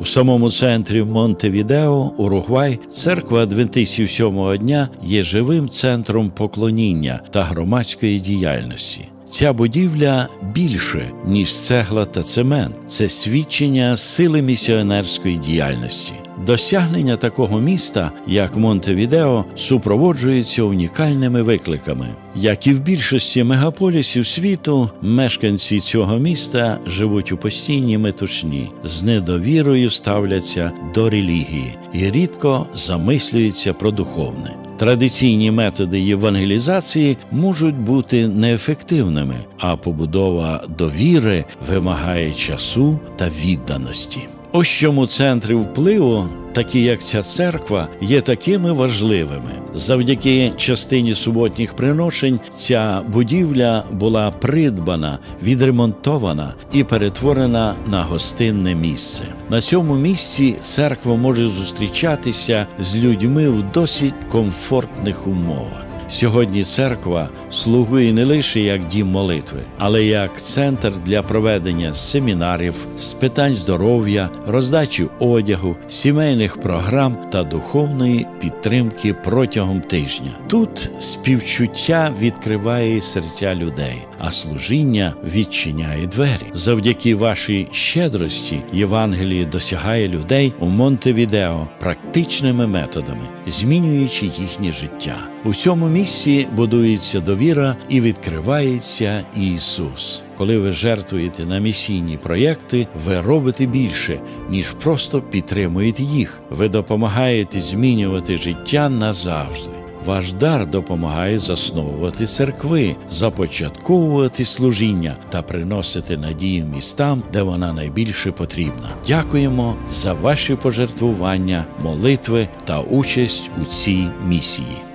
У самому центрі Монтевідео, Уругвай, церква адвентистів сьомого дня є живим центром поклоніння та громадської діяльності. Ця будівля більше, ніж цегла та цемент. Це свідчення сили місіонерської діяльності. Досягнення такого міста, як Монтевідео, супроводжується унікальними викликами. Як і в більшості мегаполісів світу, мешканці цього міста живуть у постійній метушні, з недовірою ставляться до релігії і рідко замислюються про духовне. Традиційні методи євангелізації можуть бути неефективними, а побудова довіри вимагає часу та відданості. Ось чому центри впливу, такі як ця церква, є такими важливими. Завдяки частині суботніх приношень ця будівля була придбана, відремонтована і перетворена на гостинне місце. На цьому місці церква може зустрічатися з людьми в досить комфортних умовах. Сьогодні церква слугує не лише як дім молитви, але як центр для проведення семінарів, з питань здоров'я, роздачі одягу, сімейних програм та духовної підтримки протягом тижня. Тут співчуття відкриває серця людей, а служіння відчиняє двері. Завдяки вашій щедрості Євангеліє досягає людей у Монтевідео практичними методами, змінюючи їхнє життя. У цьому місці будується довіра і відкривається Ісус. Коли ви жертвуєте на місійні проєкти, ви робите більше, ніж просто підтримуєте їх. Ви допомагаєте змінювати життя назавжди. Ваш дар допомагає засновувати церкви, започатковувати служіння та приносити надію містам, де вона найбільше потрібна. Дякуємо за ваші пожертвування, молитви та участь у цій місії.